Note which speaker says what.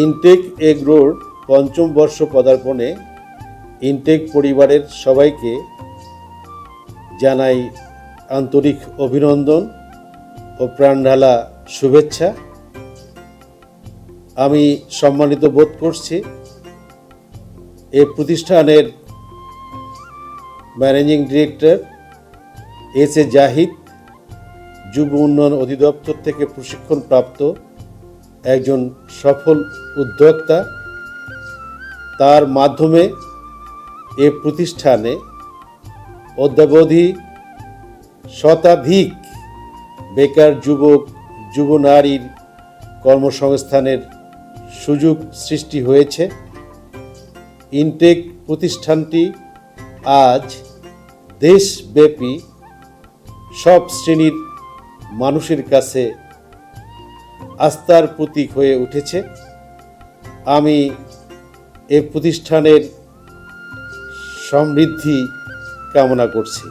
Speaker 1: Intact এগ্রোর পঞ্চম বর্ষ পদার্পণে intact পরিবারের সবাইকে জানাই আন্তরিক অভিনন্দন ও প্রাণঢালা শুভেচ্ছা। আমি সম্মানিত বোধ করছি এ প্রতিষ্ঠানের managing director S A Zahid, যুব উন্নয়ন অধিদপ্তর থেকে প্রশিক্ষণপ্রাপ্ত একজন সফল উদ্যোক্তা। তার মাধ্যমে এ প্রতিষ্ঠানে অদ্যাবধি শতাধিক বেকার যুবক যুব নারীর কর্মসংস্থানের সুযোগ সৃষ্টি হয়েছে। ইনটেক প্রতিষ্ঠানটি আজ দেশব্যাপী সব শ্রেণির মানুষের কাছে আস্থার প্রতীক হয়ে উঠেছে। আমি এ প্রতিষ্ঠানের সমৃদ্ধি কামনা করছি।